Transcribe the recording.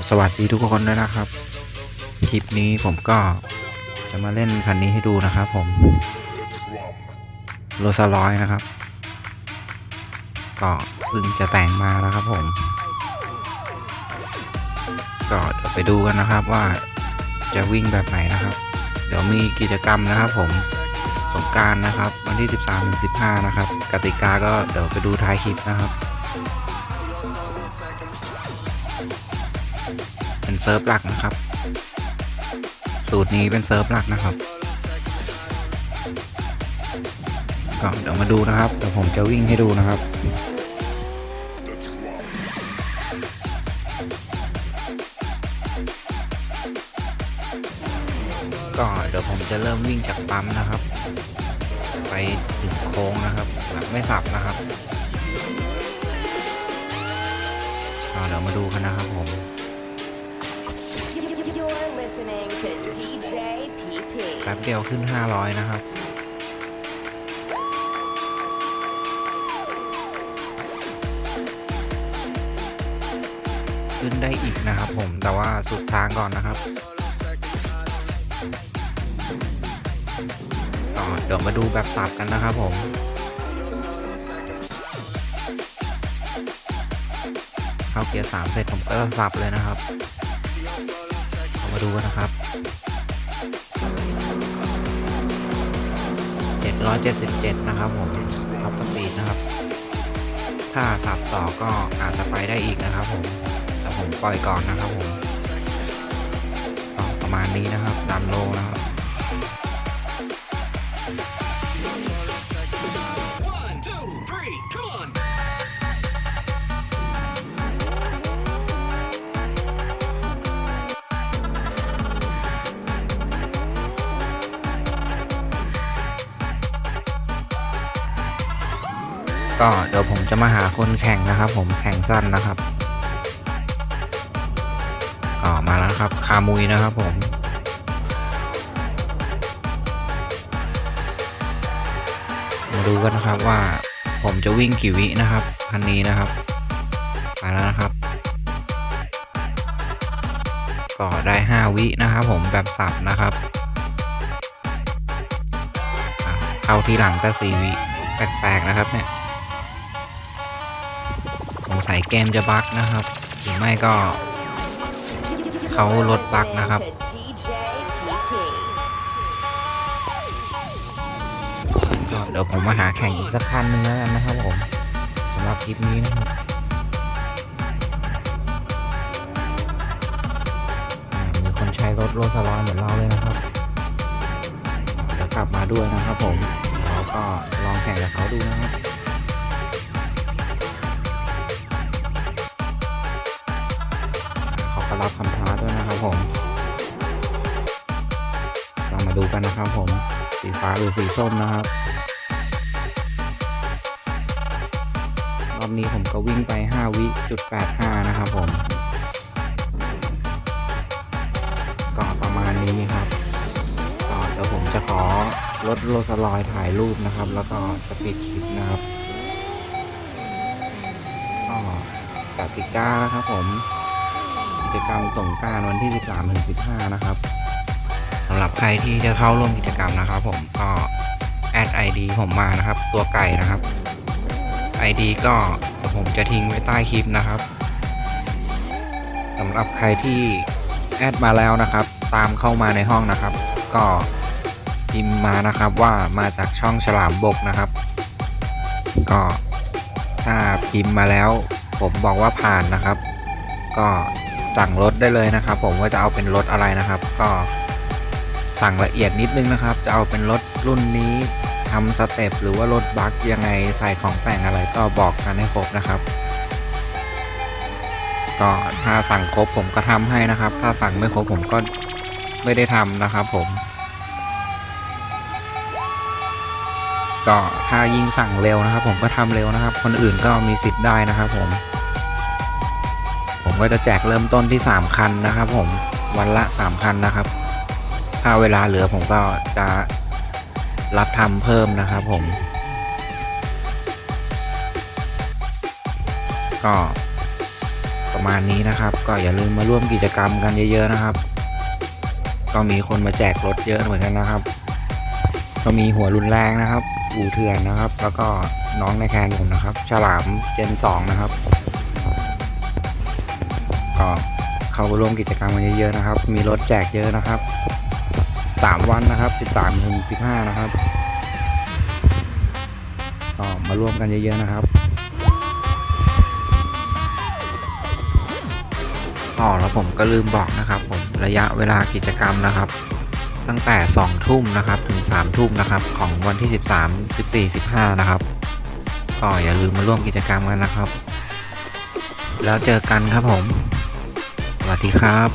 ็สวัสดีทุกคนด้วยนะครับ คลิปนี้ผมก็จะมาเล่นคันนี้ให้ดูนะครับผมโรซาร้อยนะครับ ก็เพิ่งจะแต่งมานะครับผม ก็เดี๋ยวไปดูกันนะครับว่าจะวิ่งแบบไหนนะครับ เดี๋ยวมีกิจกรรมนะครับผมสงการนะครับ วันที่ 13-15 นะครับ กติกาก็เดี๋ยวไปดูท้ายคลิปนะครับ เซิร์ฟหลักนะครับ สูตรนี้เป็นเซิร์ฟหลักนะครับก็เดี๋ยวมาดูนะครับเดี๋ยวผมจะวิ่งให้ดูนะครับก็เดี๋ยวผมจะเริ่มวิ่งจากปั๊มนะครับ ไปถึงโค้งนะครับแบบไม่สับนะครับเดี๋ยวมาดูกันนะครับผม ป๊บเดียวขึ้น 500 นะครับ ขึ้นได้อีกนะครับผมแต่ว่าสุดทางก่อนนะครับก็เดี๋ยวมาดูแบบสับกันนะครับผมเข้าเกียร์3เสร็จผมก็สับเลยนะครับ เรามาดูกันนะครับ 177 นะครับผมท็อปสปีดนะครับ ถ้าสับต่อก็อาจจะไปได้อีกนะครับผมแต่ผมปล่อยก่อนนะครับผมประมาณนี้นะครับดันโลนะครับ ก็เดี๋ยวผมจะมาหาคนแข่งนะครับ ผมแข่งสั้นนะครับก็มาแล้วครับ คามุยนะครับผมมาดูกันนะครับว่าผมจะวิ่งกี่วินะครับคันนี้นะครับไปแล้วนะครับก็ได้ 5 วินะครับผมแบบสับนะครับเข้าทีหลังแต่4วิแปลกๆนะครับเนี่ย งสัยเกมจะบั๊กนะครับ หรือไม่ก็เขาลดบั๊กนะครับก็เดี๋ยวผมมาหาแข่งอีกสักคันหนึ่งแล้วกันนะครับผมสำหรับคลิปนี้นะครับมีคนใช้รถโรส์รอยเหมือนเราเลยนะครับเดี๋ยวกลับมาด้วยนะครับผมแล้วก็ลองแข่งกับเขาดูนะครับ รับคำท้าด้วยนะครับผม เรามาดูกันนะครับผม สีฟ้าหรือสีส้มนะครับ รอบนี้ผมก็วิ่งไป 5 วิจุด85 นะครับผมก็ประมาณนี้ครับก็เดี๋ยวผมจะขอลดโรสลอยถ่ายรูปนะครับ แล้วก็จะปิดคลิปนะครับก็กติกานะครับผม จกรรมสงการวันที่ 13ถึง15 นะครับสำหรับใครที่จะเข้าร่วมกิจกรรมนะครับ ผมก็แอด ID ผมมานะครับ ตัวไก่นะครับ ID ก็เดี๋ยวผมจะทิ้งไว้ใต้คลิปนะครับสำหรับใครที่แอดมาแล้วนะครับ ตามเข้ามาในห้องนะครับ ก็พิมพ์มานะครับว่ามาจากช่องฉลามบกนะครับ ก็ถ้าพิมพ์มาแล้ว ผมบอกว่าผ่านนะครับ ก็ สั่งรถได้เลยนะครับ ผมว่าจะเอาเป็นรถอะไรนะครับ ก็สั่งละเอียดนิดนึงนะครับ จะเอาเป็นรถรุ่นนี้ทำสเต็ปหรือว่ารถบัคยังไงใส่ของแต่งอะไรก็บอกกันให้ครบนะครับ ก็ถ้าสั่งครบผมก็ทำให้นะครับ ถ้าสั่งไม่ครบผมก็ไม่ได้ทำนะครับ ผม ก็ถ้ายิ่งสั่งเร็วนะครับ ผมก็ทำเร็วนะครับ คนอื่นก็มีสิทธิ์ได้นะครับ ผม ผมก็จะแจกเริ่มต้นที่ 3 คันนะครับ ผมวันละ 3 คันนะครับ ถ้าเวลาเหลือผมก็จะรับทำเพิ่มนะครับผม ก็ประมาณนี้นะครับ ก็อย่าลืมมาร่วมกิจกรรมกันเยอะๆนะครับ ก็มีคนมาแจกรถเยอะเหมือนกันนะครับ ก็มีหัวรุนแรงนะครับอูเถื่อนนะครับ แล้วก็น้องในแคนผมนะครับ ฉลามเจนสองนะครับ ก็เข้าร่วมกิจกรรมกันเยอะๆนะครับ มีรถแจกเยอะนะครับสามวันนะครับสิบสามถึงสิบห้านะครับก็มาร่วมกันเยอะๆนะครับอ๋อแล้วผมก็ลืมบอกนะครับผมระยะเวลากิจกรรมนะครับ ตั้งแต่ 2 ทุ่มนะครับถึง 3 ทุ่มนะครับของวันที่ 13 14 15 นะครับก็อย่าลืมมาร่วมกิจกรรมกันนะครับ แล้วเจอกันครับผม วัสดีครับ